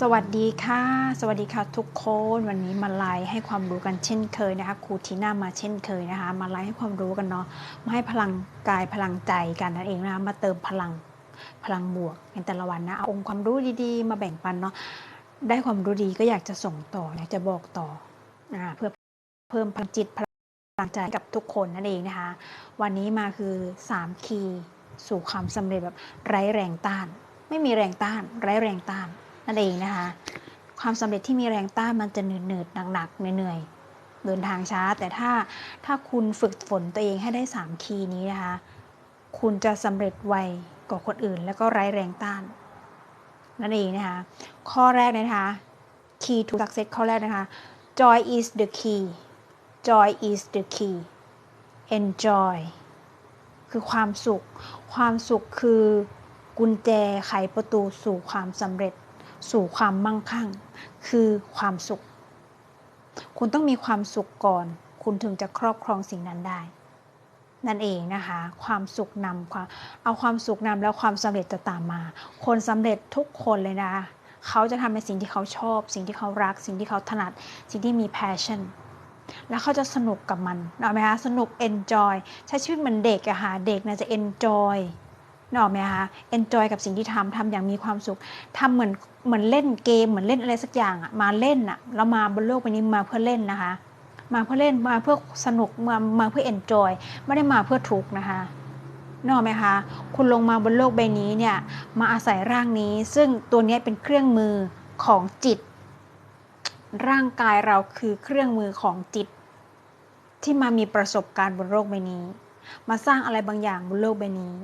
สวัสดีค่ะ สวัสดีค่ะทุกคนวันนี้มาไลฟ์ให้ความรู้กันเช่นเคยนะคะครูทีน่ามาเช่นเคยนะคะ มาไลฟ์ให้ความรู้กันเนาะมาให้พลังกายพลังใจกันนั่นเองนะคะมาเติมพลังพลังบวกในแต่ละวันนะเอาองค์ความรู้ดีๆ มาแบ่งปันเนาะได้ความรู้ดีก็อยากจะส่งต่ออยากจะบอกต่อนะเพื่อเพิ่มพลังจิตพลังใจกับทุกคนนั่นเองนะคะ วันนี้มาคือ3คีย์สู่ความสำเร็จแบบไร้แรงต้าน ไม่มีแรงต้าน ไร้แรงต้าน นั่นเองนะคะ ความสำเร็จที่มีแรงต้านมันจะเหนื่อยๆหนักๆเหนื่อยๆเดินทางช้า แต่ถ้าถ้าคุณฝึกฝนตัวเองให้ได้ 3 คีย์นี้นะคะ คุณจะสำเร็จไวกว่าคนอื่น แล้วก็ไร้แรงต้าน นั่นเองนะคะ ข้อแรกนะคะ key to success ข้อแรกนะคะ joy is the key joy is the key enjoy คือความสุข ความสุขคือกุญแจไขประตูสู่ความสำเร็จ สู่ความมั่งคั่ง คือความสุข คุณต้องมีความสุขก่อน คุณถึงจะครอบครองสิ่งนั้นได้ นั่นเองนะคะ ความสุขนำความเอาความสุขนำแล้วความสำเร็จจะตามมา คนสำเร็จทุกคนเลยนะเขาจะทำในสิ่งที่เขาชอบ สิ่งที่เขารัก สิ่งที่เขาถนัด สิ่งที่มี passion แล้วเขาจะสนุกกับมันเอาไหมคะสนุก enjoy ใช้ชีวิตเหมือนเด็กอะค่ะเด็กนะจะ enjoy นกอ นอกไหมคะ enjoy กับสิ่งที่ทำทำอย่างมีความสุขทำเหมือนเหมือนเล่นเกมเหมือนเล่นอะไรสักอย่างอะมาเล่นอะแล้วมาบนโลกใบนี้มาเพื่อเล่นนะคะ มาเพื่อเล่นมาเพื่อสนุกมามาเพื่อ enjoy ไม่ได้มาเพื่อทุกข์นะคะนกออกไหมคะ คุณลงมาบนโลกใบนี้เนี่ยมาอาศัยร่างนี้ ซึ่งตัวนี้เป็นเครื่องมือของจิต ร่างกายเราคือเครื่องมือของจิต ที่มามีประสบการณ์บนโลกใบนี้ มาสร้างอะไรบางอย่างบนโลกใบนี้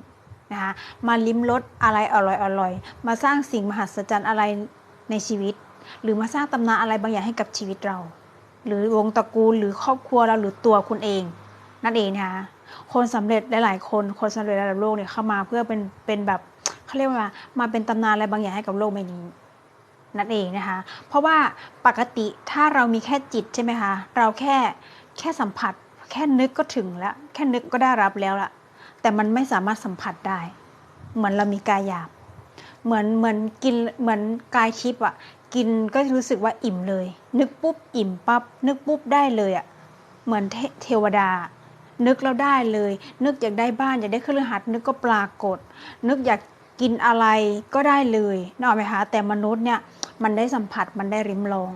นะคะมาลิ้มรสอะไรอร่อยอร่อยมาสร้างสิ่งมหัศจรรย์อะไรในชีวิต หรือมาสร้างตำนานอะไรบางอย่างให้กับชีวิตเรา หรือวงตระกูลหรือครอบครัวเราหรือตัวคุณเอง นั่นเองนะคะคนสำเร็จหลายๆคนคนสำเร็จระดับโลกเนี่ยเข้ามาเพื่อเป็นเป็นแบบเขาเรียกว่ามาเป็นตำนานอะไรบางอย่างให้กับโลกใบนี้นั่นเองนะคะ เพราะว่าปกติถ้าเรามีแค่จิตใช่ไหมคะ เราแค่แค่สัมผัส แค่นึกก็ถึงแล้ว แค่นึกก็ได้รับแล้วล่ะ แต่มันไม่สามารถสัมผัสได้ เหมือนเรามีกายหยาบ เหมือนเหมือนกินเหมือนกายทิพย์อะกินก็รู้สึกว่าอิ่มเลย นึกปุ๊บอิ่มปั๊บนึกปุ๊บได้เลยอะเหมือนเทเทวดา นึกแล้วได้เลย นึกอยากได้บ้านอยากได้เครื่องหัดนึกก็ปรากฏ นึกอยากกินอะไรก็ได้เลยนึกออกไหมคะแต่มนุษย์เนี่ยมันได้สัมผัสมันได้ริมลอง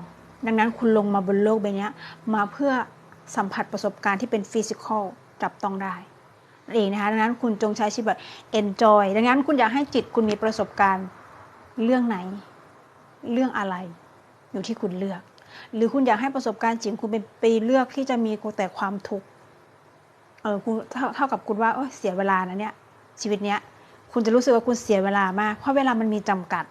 ดังนั้นคุณลงมาบนโลกใบนี้มาเพื่อสัมผัสประสบการณ์ที่เป็นฟิสิกอลจับต้องได้ นั่นเองนะคะดังนั้นคุณจงใช้ชีวิต enjoy ดังนั้นคุณอยากให้จิตคุณมีประสบการณ์เรื่องไหน เรื่องอะไร อยู่ที่คุณเลือก หรือคุณอยากให้ประสบการณ์จิตคุณเป็นไปเลือกที่จะมีแต่ความทุกข์เออคุณเท่าเท่ากับคุณว่าโอ้เสียเวลานะเนี่ยชีวิตเนี้ยคุณจะรู้สึกว่าคุณเสียเวลามาก เพราะเวลามันมีจำกัด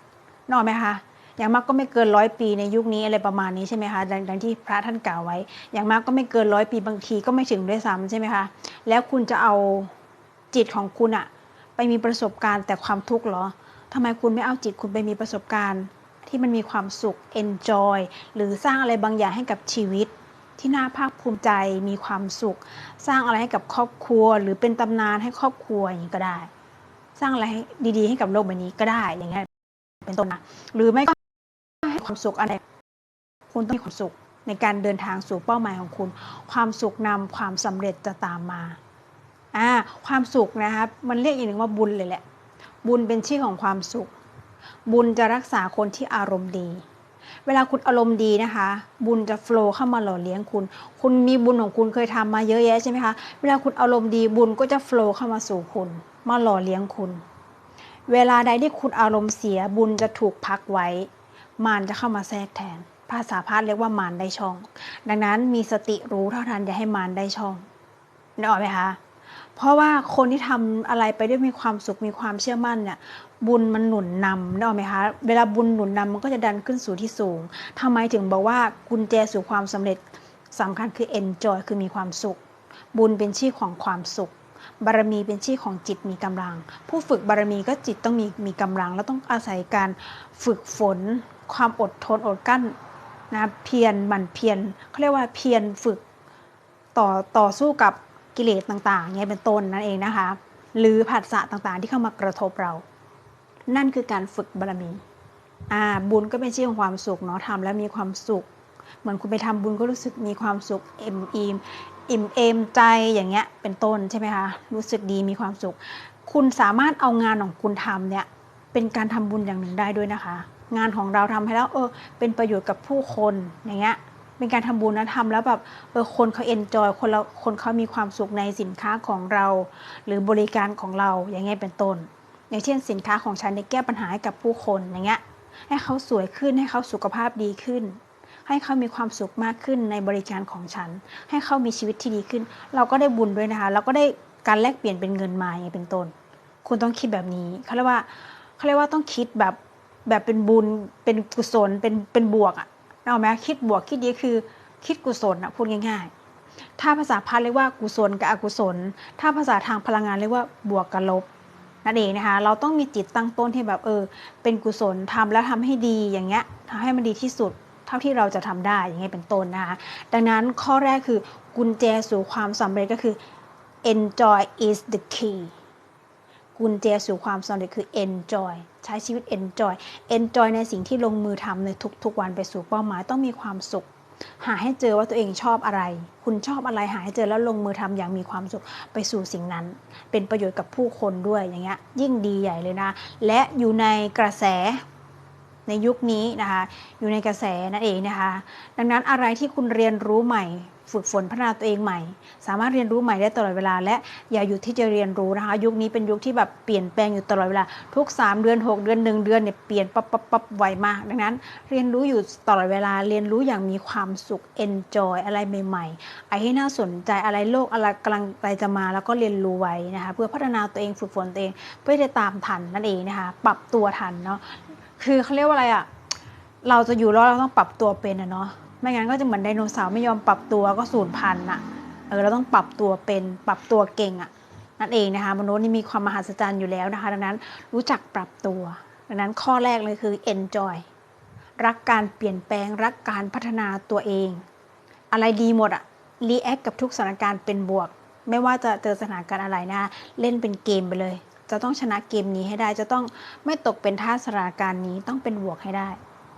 นอกไหมคะอย่างมากก็ไม่เกินร้อยปีในยุคนี้อะไรประมาณนี้ใช่ไหมคะดังที่พระท่านกล่าวไว้ อย่างมากก็ไม่เกินร้อยปีบางทีก็ไม่ถึงด้วยซ้ำใช่ไหมคะ แล้วคุณจะเอาจิตของคุณอะไปมีประสบการณ์แต่ความทุกข์เหรอทำไมคุณไม่เอาจิตคุณไปมีประสบการณ์ ที่มันมีความสุข enjoy หรือสร้างอะไรบางอย่างให้กับชีวิต ที่น่าภาคภูมิใจมีความสุข สร้างอะไรให้กับครอบครัว หรือเป็นตำนานให้ครอบครัวอย่างนี้ก็ได้ สร้างอะไรดีๆ ให้กับโลกใบนี้ก็ได้อย่างเงี้ยเป็นต้นนะหรือไม่ก็ให้ความสุขอะไรคุณต้องมีความสุข ในการเดินทางสู่เป้าหมายของคุณ ความสุขนำความสำเร็จจะตามมาอ่าความสุขนะครับมันเรียกอีกหนึ่งว่าบุญเลยแหละ บุญเป็นชื่อของความสุข บุญจะรักษาคนที่อารมณ์ดี เวลาคุณอารมณ์ดีนะคะ บุญจะโฟล์เข้ามาหล่อเลี้ยงคุณ คุณมีบุญของคุณเคยทำมาเยอะแยะใช่ไหมคะ เวลาคุณอารมณ์ดีบุญก็จะโฟล์เข้ามาสู่คุณ มาหล่อเลี้ยงคุณ เวลาใดที่คุณอารมณ์เสียบุญจะถูกพักไว้ มารจะเข้ามาแทรกแทน ภาษาพาลเรียกว่ามารได้ช่อง ดังนั้นมีสติรู้เท่าทันอย่าให้มารได้ช่องนึกออกไหมคะเพราะว่าคนที่ทำอะไรไปด้วยมีความสุขมีความเชื่อมั่นเนี่ยบุญมันหนุนนำนึกออกไหมคะเวลาบุญหนุนนำมันก็จะดันขึ้นสู่ที่สูงทำไมถึงบอกว่ากุญแจสู่ความสำเร็จสำคัญคือ enjoy คือมีความสุข บุญเป็นชื่อของความสุข บารมีเป็นชื่อของจิตมีกำลัง ผู้ฝึกบารมีก็จิตต้องมีมีกำลัง แล้วต้องอาศัยการฝึกฝน ความอดทนอดกั้น นะเพียรหมันเพียรเขาเรียกว่าเพียรฝึกต่อต่อสู้กับกิเลสต่างๆเนี่ยเป็นต้นนั่นเองนะคะ หรือผัสสะต่างๆที่เข้ามากระทบเรา นั่นคือการฝึกบารมีอ่าบุญก็เป็นชื่อของความสุขเนาะทำแล้วมีความสุข เหมือนคุณไปทำบุญก็รู้สึกมีความสุขเอ็มอิ่มอิ่มเอมใจอย่างเงี้ยเป็นต้นใช่ไหมคะรู้สึกดีมีความสุข คุณสามารถเอางานของคุณทำเนี่ยเป็นการทำบุญอย่างหนึ่งได้ด้วยนะคะ งานของเราทำให้แล้วเออเป็นประโยชน์กับผู้คนอย่างเงี้ยเป็นการทำบุญนะทำแล้วแบบเออคนเขาเอนจอยคนเราคนเขามีความสุขในสินค้าของเรา หรือบริการของเราอย่างเงี้ยเป็นต้น อย่างเช่นสินค้าของฉันในแก้ปัญหาให้กับผู้คนอย่างเงี้ยให้เขาสวยขึ้นให้เขาสุขภาพดีขึ้น ให้เขามีความสุขมากขึ้นในบริการของฉัน ให้เขามีชีวิตที่ดีขึ้น เราก็ได้บุญด้วยนะคะ เราก็ได้การแลกเปลี่ยนเป็นเงินมาอย่างเป็นต้น คุณต้องคิดแบบนี้เขาเรียกว่าเขาเรียกว่าต้องคิดแบบ แบบเป็นบุญเป็นกุศลเป็นเป็นบวกอะเอาไหมคิดบวกคิดดีคือ คิดกุศลอะพูดง่ายๆ ถ้าภาษาพาเรียกว่ากุศลกับอกุศล ถ้าภาษาทางพลังงานเรียกว่าบวกกับลบนั่นเองนะคะเราต้องมีจิตตั้งต้นที่แบบเออ เป็นกุศลทำแล้วทำให้ดีอย่างเงี้ยทำให้มันดีที่สุดเท่าที่เราจะทำได้อย่างเงี้ยเป็นต้นนะคะดังนั้นข้อแรกคือกุญแจสู่ความสำเร็จก็คือ enjoy is the key กุญแจสู่ความสำเร็จคือ enjoy ใช้ชีวิต enjoy enjoy ในสิ่งที่ลงมือทำในทุกๆวันไปสู่เป้าหมายต้องมีความสุข หาให้เจอว่าตัวเองชอบอะไร คุณชอบอะไรหาให้เจอแล้วลงมือทำอย่างมีความสุขไปสู่สิ่งนั้น เป็นประโยชน์กับผู้คนด้วยอย่างเงี้ยยิ่งดีใหญ่เลยนะ และอยู่ในกระแสในยุคนี้นะคะ อยู่ในกระแสนั่นเองนะคะ ดังนั้นอะไรที่คุณเรียนรู้ใหม่ ฝึกฝนพัฒนาตัวเองใหม่ สามารถเรียนรู้ใหม่ได้ตลอดเวลา และอย่าหยุดที่จะเรียนรู้นะคะ ยุคนี้เป็นยุคที่แบบเปลี่ยนแปลงอยู่ตลอดเวลา ทุก 3 เดือน 6 เดือน 1 เดือนเนี่ยเปลี่ยนปั๊บปั๊บปั๊บไวมาก ดังนั้น เรียนรู้อยู่ตลอดเวลาเรียนรู้อย่างมีความสุข enjoy อะไรใหม่ๆไอ้ที่น่าสนใจอะไรโลกอะไรกำลังอะไรจะมาแล้วก็เรียนรู้ไว้นะคะเพื่อพัฒนาตัวเองฝึกฝนตัวเองเพื่อจะตามทันนั่นเองนะคะปรับตัวทันเนาะคือเขาเรียกว่าอะไรอะเราจะอยู่แล้วเราต้องปรับตัวเป็นอะเนาะ ไม่งั้นก็จะเหมือนไดโนเสาร์ไม่ยอมปรับตัวก็สูญพันธุ์อะเออเราต้องปรับตัวเป็นปรับตัวเก่งอะนั่นเองนะคะมนุษย์นี่มีความมหัศจรรย์อยู่แล้วนะคะ ดังนั้นรู้จักปรับตัว ดังนั้นข้อแรกเลยคือ enjoy รักการเปลี่ยนแปลงรักการพัฒนาตัวเอง อะไรดีหมดอะ react กับทุกสถานการณ์เป็นบวก ไม่ว่าจะเจอสถานการณ์อะไรนะ เล่นเป็นเกมไปเลย จะต้องชนะเกมนี้ให้ได้จะต้องไม่ตกเป็นท่าสถานการณ์นี้ต้องเป็นบวกให้ได้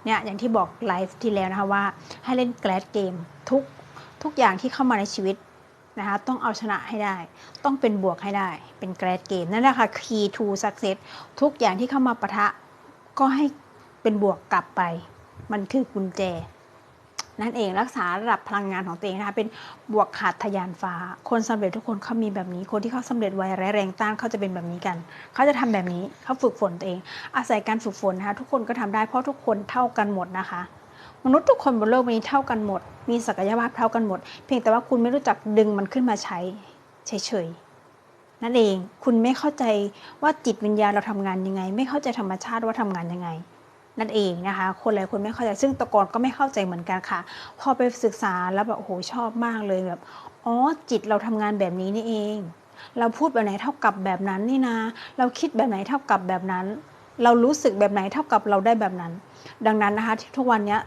เนี่ยอย่างที่บอกไลฟ์ที่แล้วนะคะว่าให้เล่นแกลดเกมทุกทุกอย่างที่เข้ามาในชีวิตนะคะต้องเอาชนะให้ได้ ต้องเป็นบวกให้ได้ เป็นแกลดเกมนั่นแหละค่ะ key to success ทุกอย่างที่เข้ามาปะทะก็ให้เป็นบวกกลับไป มันคือกุญแจ นั่นเองรักษาระดับพลังงานของตัวเองนะคะเป็นบวกขาดทยานฟ้า คนสำเร็จทุกคนเขามีแบบนี้ คนที่เขาสำเร็จไวแรงแรงต้านเขาจะเป็นแบบนี้กัน เขาจะทำแบบนี้เขาฝึกฝนตัวเอง อาศัยการฝึกฝนนะคะทุกคนก็ทำได้เพราะทุกคนเท่ากันหมดนะคะ มนุษย์ทุกคนบนโลกนี้เท่ากันหมด มีศักยภาพเท่ากันหมด เพียงแต่ว่าคุณไม่รู้จักดึงมันขึ้นมาใช้เฉยๆนั่นเองคุณไม่เข้าใจว่าจิตวิญญาณเราทำงานยังไง ไม่เข้าใจธรรมชาติว่าทำงานยังไง นั่นเองนะคะ คนหลายคนไม่เข้าใจซึ่งตะกอนก็ไม่เข้าใจเหมือนกันค่ะ พอไปศึกษาแล้วแบบโอ้โหชอบมากเลยแบบอ๋อจิตเราทำงานแบบนี้นี่เอง เราพูดแบบไหนเท่ากับแบบนั้นนี่นะ เราคิดแบบไหนเท่ากับแบบนั้น เรารู้สึกแบบไหนเท่ากับเราได้แบบนั้น ดังนั้นนะคะทุกวันนี้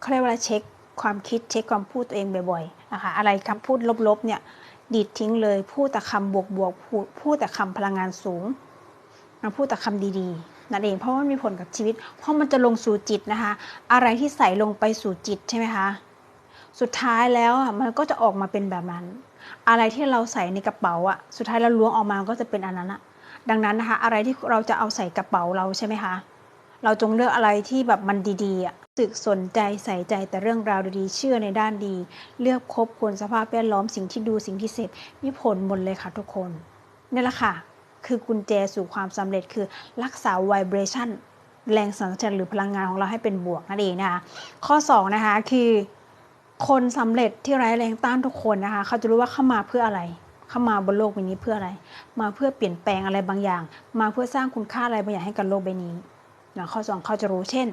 เขาเรียกว่าเช็คความคิดเช็คความพูดตัวเองบ่อยๆนะคะอะไรคำพูดลบๆเนี่ยดีดทิ้งเลยพูดแต่คำบวกๆพูดแต่คำพลังงานสูงมาพูดแต่คำดีๆ นั่นเองเพราะมันมีผลกับชีวิต เพราะมันจะลงสู่จิตนะคะ อะไรที่ใส่ลงไปสู่จิตใช่ไหมคะสุดท้ายแล้วอะมันก็จะออกมาเป็นแบบนั้น อะไรที่เราใส่ในกระเป๋าอะสุดท้ายเราล้วงออกมาก็จะเป็นอันนั้นอะดังนั้นนะคะ อะไรที่เราจะเอาใส่กระเป๋าเราใช่ไหมคะเราจงเลือกอะไรที่แบบมันดีๆอะสึกสนใจใส่ใจแต่เรื่องราวดีๆเชื่อในด้านดี เลือกคบคนสภาพแวดล้อมสิ่งที่ดูสิ่งที่เสพมีผลหมดเลยค่ะทุกคนนี่แหละค่ะ คือกุญแจสู่ความสำเร็จคือรักษาไวเบรชันแรงสั่นสะเทือนหรือพลังงานของเราให้เป็นบวกนั่นเองนะคะข้อ2นะคะคือคนสำเร็จที่ไร้แรงต้านทุกคนนะคะเขาจะรู้ว่าเข้ามาเพื่ออะไร เข้ามาบนโลกใบนี้เพื่ออะไร มาเพื่อเปลี่ยนแปลงอะไรบางอย่าง มาเพื่อสร้างคุณค่าอะไรบางอย่างให้กับโลกใบนี้นะข้อ 2 เขาจะรู้เช่น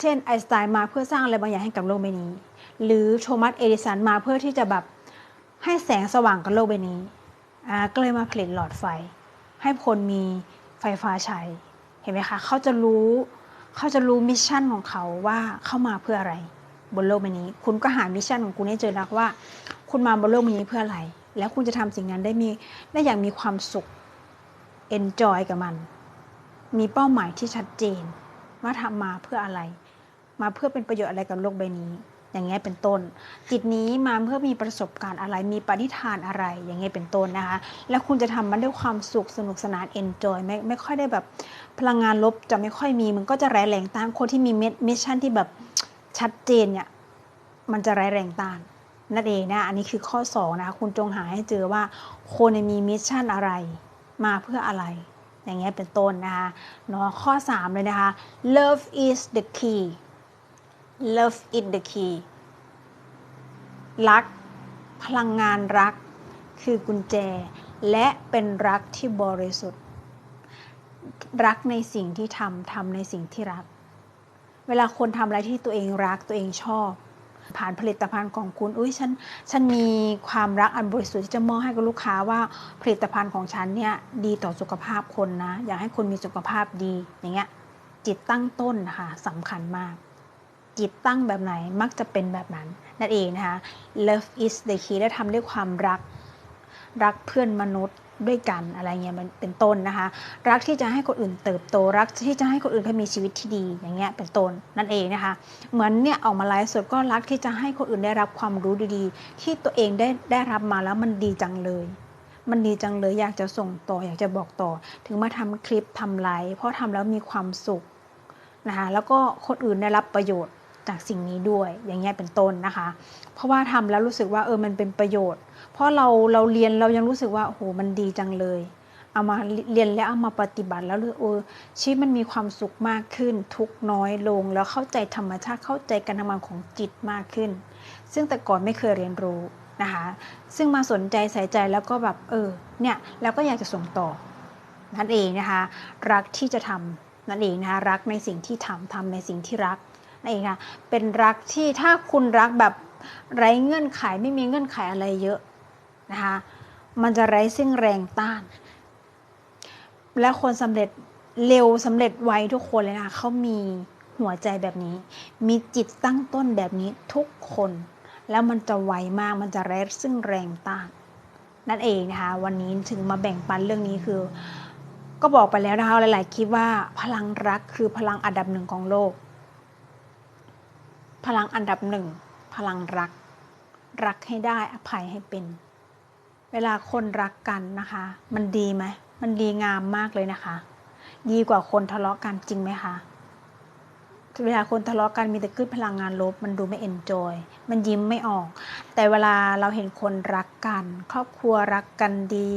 เช่นไอน์สไตน์มาเพื่อสร้างอะไรบางอย่างให้กับโลกใบนี้ หรือโทมัสเอดิสันมาเพื่อที่จะแบบให้แสงสว่างกับโลกใบนี้อ่าก็เลยมาผลิตหลอดไฟ ให้คนมีไฟฟ้าใช้เห็นไหมคะเขาจะรู้เขาจะรู้มิชชั่นของเขาว่าเข้ามาเพื่ออะไรบนโลกใบนี้ คุณก็หามิชชั่นของคุณให้เจอนะว่า คุณมาบนโลกใบนี้เพื่ออะไร แล้วคุณจะทำสิ่งนั้นได้มีได้อย่างมีความสุข enjoy กับมัน มีเป้าหมายที่ชัดเจนว่าทำมาเพื่ออะไร มาเพื่อเป็นประโยชน์อะไรกับโลกใบนี้ อย่างเงี้ยเป็นต้น จิตนี้มาเพื่อมีประสบการณ์อะไรมีปณิธานอะไรอย่างเงี้ยเป็นต้นนะคะ แล้วคุณจะทำมันด้วยความสุขสนุกสนานเอนจอยไม่ไม่ค่อยได้แบบพลังงานลบจะไม่ค่อยมี มันก็จะแร้แรงต้านคนที่มีมิชชั่นที่แบบชัดเจนเนี่ยมันจะแร้แรงต้านนั่นเองนะอันนี้คือข้อ2นะคะคุณจงหาให้เจอว่าคนมีมิชชั่นอะไรมาเพื่ออะไรอย่างเงี้ยเป็นต้นนะคะเนาะข้อ 3 เลยนะคะ love is the key love is the key รัก พลังงานรัก คือกุญแจ และเป็นรักที่บริสุทธิ์ รักในสิ่งที่ทำทำในสิ่งที่รัก เวลาคนทำอะไรที่ตัวเองรักตัวเองชอบ ผ่านผลิตภัณฑ์ของคุณอุ้ยฉันฉันมีความรักอันบริสุทธิ์ที่จะมอบให้กับลูกค้าว่าผลิตภัณฑ์ของฉันเนี่ยดีต่อสุขภาพคนนะ อยากให้คนมีสุขภาพดีอย่างเงี้ยจิตตั้งต้นค่ะสำคัญมาก จิตตั้งแบบไหนมักจะเป็นแบบนั้น นั่นเองนะคะ love is the key และทำด้วยความรัก รักเพื่อนมนุษย์ด้วยกันอะไรเงี้ยมันเป็นต้นนะคะ รักที่จะให้คนอื่นเติบโตรักที่จะให้คนอื่นเขามีชีวิตที่ดีอย่างเงี้ยเป็นต้นนั่นเองนะคะ เหมือนเนี่ยออกมาไลฟ์สดก็รักที่จะให้คนอื่นได้รับความรู้ดีๆ ที่ตัวเองได้ได้รับมาแล้วมันดีจังเลย มันดีจังเลยอยากจะส่งต่ออยากจะบอกต่อ ถึงมาทำคลิปทำไลฟ์เพราะทำแล้วมีความสุขนะคะแล้วก็คนอื่นได้รับประโยชน์ จากสิ่งนี้ด้วยอย่างเงี้ยเป็นต้นนะคะ เพราะว่าทำแล้วรู้สึกว่าเออมันเป็นประโยชน์ เพราะเราเราเรียนเรายังรู้สึกว่าโอ้โหมันดีจังเลยเอามาเรียนแล้วเอามาปฏิบัติแล้วเออชีวิตมันมีความสุขมากขึ้น ทุกน้อยลงแล้วเข้าใจธรรมชาติเข้าใจการทำงานของจิตมากขึ้น ซึ่งแต่ก่อนไม่เคยเรียนรู้นะคะ ซึ่งมาสนใจใส่ใจแล้วก็แบบเออเนี่ยแล้วก็อยากจะส่งต่อนั่นเองนะคะ รักที่จะทำนั่นเองนะคะรักในสิ่งที่ทำทำในสิ่งที่รัก นั่นเองค่ะเป็นรักที่ถ้าคุณรักแบบไร้เงื่อนไขไม่มีเงื่อนไขอะไรเยอะนะคะมันจะไร้ซึ่งแรงต้าน และคนสำเร็จเร็วสำเร็จไวทุกคนเลยนะคะเขามีหัวใจแบบนี้ มีจิตตั้งต้นแบบนี้ทุกคน แล้วมันจะไวมากมันจะไร้ซึ่งแรงต้านนั่นเองนะคะวันนี้ถึงมาแบ่งปันเรื่องนี้คือ ก็บอกไปแล้วนะคะหลาย ๆ คลิปว่าพลังรักคือพลังอันดับหนึ่งของโลก พลังอันดับหนึ่ง พลังรัก รักให้ได้อภัยให้เป็น เวลาคนรักกันนะคะ มันดีไหมมันดีงามมากเลยนะคะ ดีกว่าคนทะเลาะกันจริงไหมคะเวลาคนทะเลาะกันมีแต่ขึ้นพลังงานลบ มันดูไม่เอนจอย มันยิ้มไม่ออก แต่เวลาเราเห็นคนรักกัน ครอบครัวรักกันดี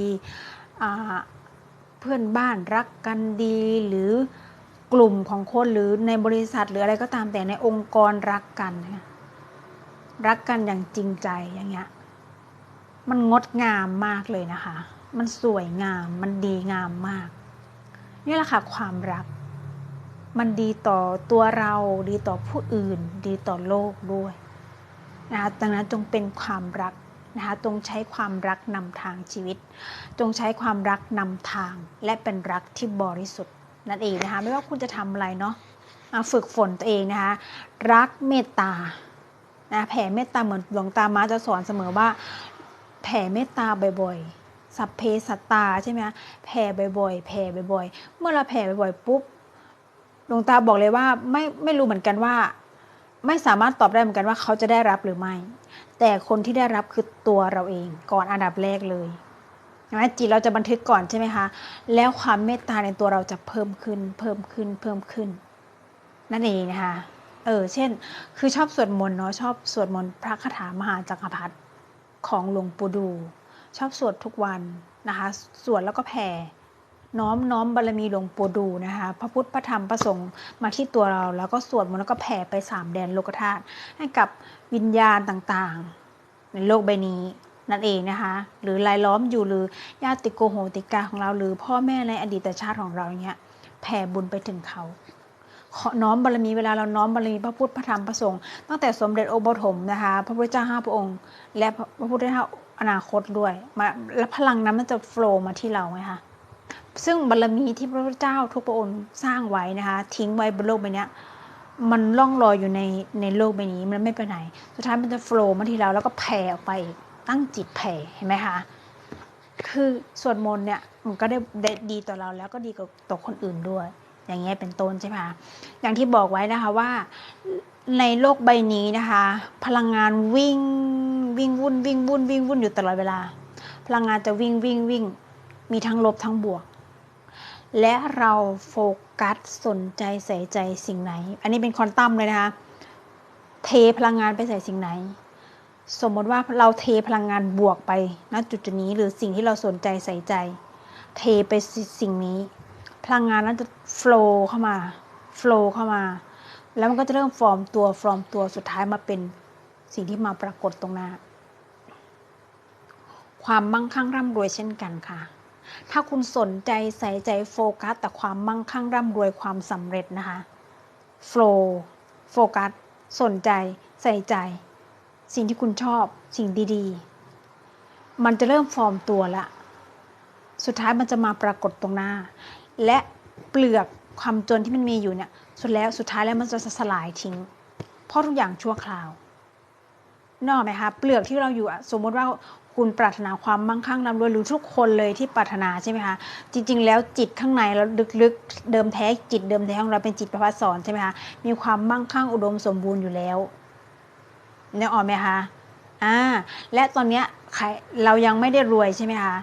เพื่อนบ้านรักกันดีหรือ กลุ่มของคนหรือในบริษัทหรืออะไรก็ตามแต่ในองค์กรรักกันรักกันอย่างจริงใจอย่างเงี้ยมันงดงามมากเลยนะคะ มันสวยงาม มันดีงามมาก นี่แหละค่ะความรัก มันดีต่อตัวเรา ดีต่อผู้อื่น ดีต่อโลกด้วยนะคะดังนั้นจงเป็นความรักนะคะจงใช้ความรักนำทางชีวิต จงใช้ความรักนำทาง และเป็นรักที่บริสุทธิ์ นั่นเองนะคะไม่ว่าคุณจะทำอะไรเนาะฝึกฝนตัวเองนะคะรักเมตตานะแผ่เมตตาเหมือนหลวงตามาจะสอนเสมอว่า แผ่เมตตาบ่อยๆ สัพเพสัตตาใช่ไหมแผ่บ่อยๆ แผ่บ่อยๆ เมื่อเราแผ่บ่อยๆปุ๊บหลวงตาบอกเลยว่าไม่ไม่รู้เหมือนกันว่า ไม่สามารถตอบได้เหมือนกันว่าเขาจะได้รับหรือไม่ แต่คนที่ได้รับคือตัวเราเองก่อนอันดับแรกเลย นะจิตเราจะบันทึกก่อนใช่ไหมคะ แล้วความเมตตาในตัวเราจะเพิ่มขึ้น เพิ่มขึ้น เพิ่มขึ้น นั่นเองนะคะ เออ เช่น คือชอบสวดมนต์เนาะ ชอบสวดมนต์พระคาถามหาจักรพรรดิของหลวงปู่ดู ชอบสวดทุกวันนะคะ สวดแล้วก็แผ่ น้อมน้อมบารมีหลวงปู่ดูนะคะ พระพุทธ พระธรรม พระสงฆ์มาที่ตัวเรา แล้วก็สวดมนต์แล้วก็แผ่ไปสามแดนโลกธาตุให้กับวิญญาณต่างๆ ในโลกใบนี้ นั่นเองนะคะ หรือรายล้อมอยู่หรือญาติโกโหติกาของเรา หรือพ่อแม่ในอดีตชาติของเราเนี้ยแผ่บุญไปถึงเขาขอน้อมบารมีเวลาเราน้อมบารมีพระพุทธพระธรรมพระสงฆ์ตั้งแต่สมเด็จโอปฐมนะคะพระพุทธเจ้าห้าพระองค์ และพระพุทธเจ้าอนาคตด้วยมาแล้วพลังนั้นมันจะโฟล์มาที่เราไงคะซึ่งบารมีที่พระพุทธเจ้าทุกพระองค์สร้างไว้นะคะทิ้งไว้บนโลกใบนี้มันล่องลอยอยู่ในในโลกใบนี้มันไม่ไปไหน สุดท้ายมันจะโฟล์มาที่เราแล้วก็แผ่ออกไป ตั้งจิตแผ่เห็นไหมคะคือสวดมนต์เนี่ยมันก็ได้ดีต่อเราแล้วก็ดีกับต่อคนอื่นด้วย อย่างเงี้ยเป็นต้นใช่ไหมคะอย่างที่บอกไว้นะคะว่าในโลกใบนี้นะคะ พลังงานวิ่งวิ่งวุ่นวิ่งวุ่นวิ่งวุ่นอยู่ตลอดเวลา พลังงานจะวิ่งวิ่งวิ่งมีทั้งลบทั้งบวก และเราโฟกัสสนใจใส่ใจสิ่งไหน อันนี้เป็นคอนตัมเลยนะคะ เทพลังงานไปใส่สิ่งไหน สมมติว่าเราเทพลังงานบวกไปณจุดจุดนี้หรือสิ่งที่เราสนใจใส่ใจ เทไปสิ่งนี้ พลังงานนั้นจะโฟล์เข้ามาโฟล์เข้ามา แล้วมันก็จะเริ่มฟอร์มตัวฟอร์มตัวสุดท้ายมาเป็นสิ่งที่มาปรากฏตรงหน้า ความมั่งคั่งร่ำรวยเช่นกันค่ะ ถ้าคุณสนใจใส่ใจโฟกัสแต่ความมั่งคั่งร่ำรวยความสำเร็จนะคะโฟล์โฟกัสสนใจใส่ใจ สิ่งที่คุณชอบสิ่งดีๆ มันจะเริ่มฟอร์มตัวละสุดท้ายมันจะมาปรากฏตรงหน้า และเปลือกความจนที่มันมีอยู่เนี่ยสุดแล้วสุดท้ายแล้วมันจะสลายทิ้ง เพราะทุกอย่างชั่วคราว นอกไหมคะเปลือกที่เราอยู่สมมติว่าคุณปรารถนาความมั่งคั่งร่ำรวยหรือทุกคนเลยที่ปรารถนาใช่ไหมคะจริง ๆ แล้วจิตข้างในเราลึกๆ เดิมแท้จิตเดิมแท้ของเราเป็นจิตประพัสสอนใช่ไหมคะมีความมั่งคั่งอุดมสมบูรณ์อยู่แล้ว เนี่ยออกไหมคะอ่าและตอนเนี้ยใครเรายังไม่ได้รวยใช่ไหมคะ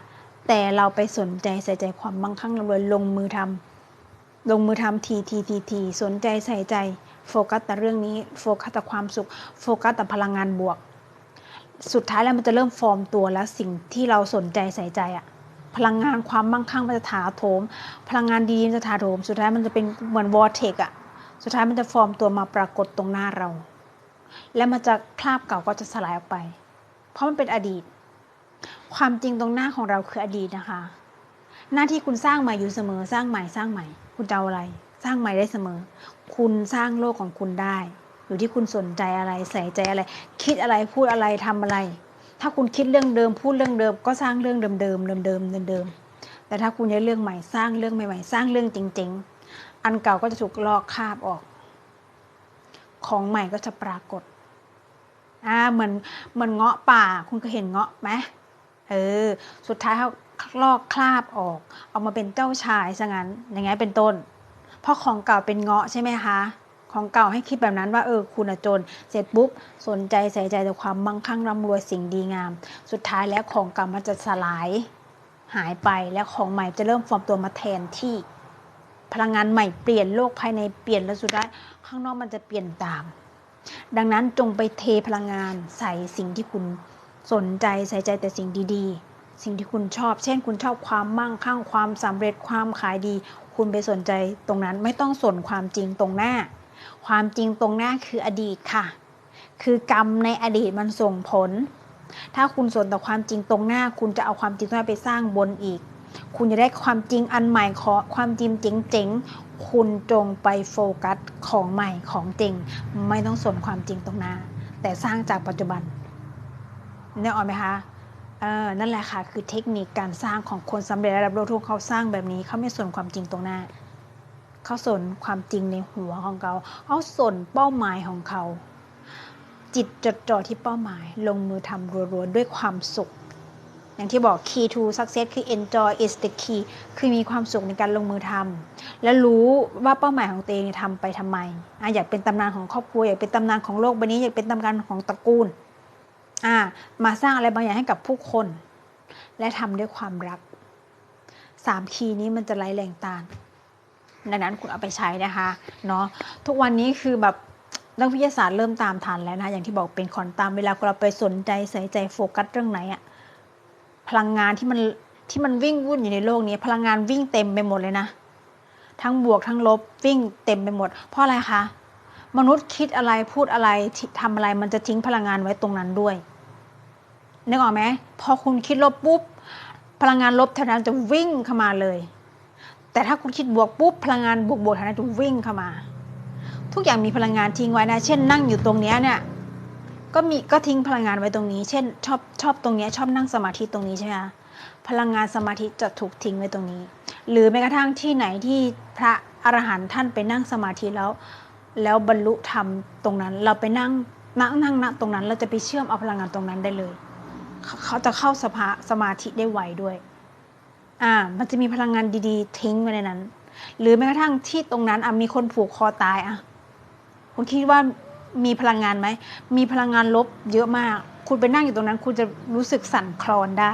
แต่เราไปสนใจใส่ใจความมั่งคั่งรวยลงมือทำลงมือทำทีทีทีทีสนใจใส่ใจ โฟกัสแต่เรื่องนี้โฟกัสแต่ความสุข โฟกัสแต่พลังงานบวก สุดท้ายแล้วมันจะเริ่มฟอร์มตัวแล้วสิ่งที่เราสนใจใส่ใจอะพลังงานความมั่งคั่งมันจะถาโถม พลังงานดีมันจะถาโถม สุดท้ายมันจะเป็นเหมือนวอร์เทกอะสุดท้ายมันจะฟอร์มตัวมาปรากฏตรงหน้าเรา และมันจะคราบเก่าก็จะสลายออกไป เพราะมันเป็นอดีต ความจริงตรงหน้าของเราคืออดีตนะคะ หน้าที่คุณสร้างใหม่อยู่เสมอ สร้างใหม่สร้างใหม่ คุณจะเอาอะไร สร้างใหม่ได้เสมอ คุณสร้างโลกของคุณได้ อยู่ที่คุณสนใจอะไรใส่ใจอะไร คิดอะไรพูดอะไรทำอะไร ถ้าคุณคิดเรื่องเดิม พูดเรื่องเดิม ก็สร้างเรื่องเดิมเดิมเดิมเดิมเดิมเดิมแต่ถ้าคุณใช้เรื่องใหม่สร้างเรื่องใหม่ๆ สร้างเรื่องจริง ๆ อันเก่าก็จะถูกลอกคาบออก ของใหม่ก็จะปรากฏ อ่าเหมือนเหมือนเงาะป่าคุณเคยเห็นเงาะไหมเออสุดท้ายเขาลอกคราบออกออกมาเป็นเจ้าชายซะงั้นอย่างไงเป็นต้น เพราะของเก่าเป็นเงาะใช่ไหมคะ ของเก่าให้คิดแบบนั้นว่าเออคุณจน เสร็จปุ๊บสนใจใส่ใจแต่ความมั่งคั่งร่ำรวยสิ่งดีงาม สุดท้ายแล้วของเก่ามันจะสลายหายไปแล้วของใหม่จะเริ่มฟอร์มตัวมาแทนที่ พลังงานใหม่เปลี่ยนโลกภายในเปลี่ยนแล้วสุดท้ายข้างนอกมันจะเปลี่ยนตาม ดังนั้นจงไปเทพลังงานใส่สิ่งที่คุณสนใจใส่ใจแต่สิ่งดีๆ สิ่งที่คุณชอบ เช่น คุณชอบความมั่งคั่งความสำเร็จความขายดี คุณไปสนใจตรงนั้นไม่ต้องสนความจริงตรงหน้า ความจริงตรงหน้าคืออดีตค่ะ คือกรรมในอดีตมันส่งผล ถ้าคุณสนแต่ความจริงตรงหน้า คุณจะเอาความจริงตรงนั้นไปสร้างบนอีก คุณจะได้ความจริงอันใหม่ขอความจริงเจ๋งๆ คุณจงไปโฟกัสของใหม่ของจริง ไม่ต้องสนความจริงตรงหน้า แต่สร้างจากปัจจุบันเนี่ยออกไหมคะเออนั่นแหละค่ะ คือเทคนิคการสร้างของคนสำเร็จระดับโลกทุกเขาสร้างแบบนี้เขาไม่สนความจริงตรงหน้า เขาสนความจริงในหัวของเขาเขาสนเป้าหมายของเขา จิตจดจ่อที่เป้าหมาย ลงมือทำรัวๆด้วยความสุข อย่างที่บอก key to success คือ enjoy is the key คือมีความสุขในการลงมือทำและรู้ว่าเป้าหมายของตัวเองทำไปทำไมออยากเป็นตำนานของครอบครัว อยากเป็นตำนานของโลกใบนี้ อยากเป็นตำนานของตระกูลมาสร้างอะไรบางอย่างให้กับผู้คน และทำด้วยความรักสามคีย์นี้มันจะไร้แรงต้านดังนั้นคุณเอาไปใช้นะคะเนาะทุกวันนี้คือแบบนักวิทยาศาสตร์เริ่มตามทันแล้วนะอย่างที่บอกเป็นคอนตามเวลาเราไปสนใจใส่ใจโฟกัสเรื่องไหนอะ พลังงานที่มันที่มันวิ่งวุ่นอยู่ในโลกนี้ พลังงานวิ่งเต็มไปหมดเลยนะ ทั้งบวกทั้งลบวิ่งเต็มไปหมด เพราะอะไรคะมนุษย์คิดอะไรพูดอะไรทำอะไรมันจะทิ้งพลังงานไว้ตรงนั้นด้วยนึกออกไหมพอคุณคิดลบปุ๊บพลังงานลบแถวนั้นจะวิ่งเข้ามาเลย แต่ถ้าคุณคิดบวกปุ๊บพลังงานบวกบวกแถวนั้นจะวิ่งเข้ามา ทุกอย่างมีพลังงานทิ้งไว้นะ เช่นนั่งอยู่ตรงนี้เนี่ย ก็มีก็ทิ้งพลังงานไว้ตรงนี้ เช่น ชอบชอบตรงนี้ชอบนั่งสมาธิตรงนี้ใช่ไหมพลังงานสมาธิจะถูกทิ้งไว้ตรงนี้ หรือแม้กระทั่งที่ไหนที่พระอรหันต์ท่านไปนั่งสมาธิแล้ว แล้วบรรลุธรรมตรงนั้น เราไปนั่งนั่งนั่งณตรงนั้น เราจะไปเชื่อมเอาพลังงานตรงนั้นได้เลย เขาจะเข้าสภาสมาธิได้ไวด้วยอ่ามันจะมีพลังงานดีๆ ทิ้งไว้ในนั้น หรือแม้กระทั่งที่ตรงนั้นอะมีคนผูกคอตายอะคุณคิดว่า มีพลังงานไหม มีพลังงานลบเยอะมาก คุณไปนั่งอยู่ตรงนั้น คุณจะรู้สึกสั่นคลอนได้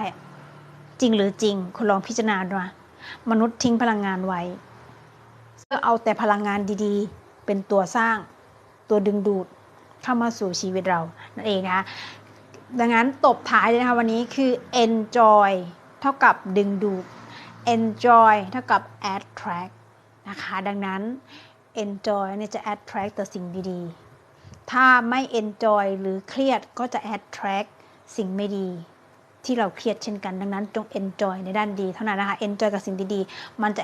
จริงหรือจริง คุณลองพิจารณาดูนะมนุษย์ทิ้งพลังงานไว้เพื่อเอาแต่พลังงานดีๆ เป็นตัวสร้าง ตัวดึงดูดเข้ามาสู่ชีวิตเรานั่นเองนะคะดังนั้นตบท้ายเลยนะคะวันนี้คือ enjoy เท่ากับดึงดูด enjoy เท่ากับ attract นะคะ ดังนั้น enjoy เนี่ยจะ attract แต่สิ่งดีๆ ถ้าไม่ enjoy หรือเครียดก็จะ attract สิ่งไม่ดี ที่เราเครียดเช่นกันดังนั้นจง enjoy ในด้านดี เท่านั้นนะคะ enjoy กับสิ่งดีๆ มันจะ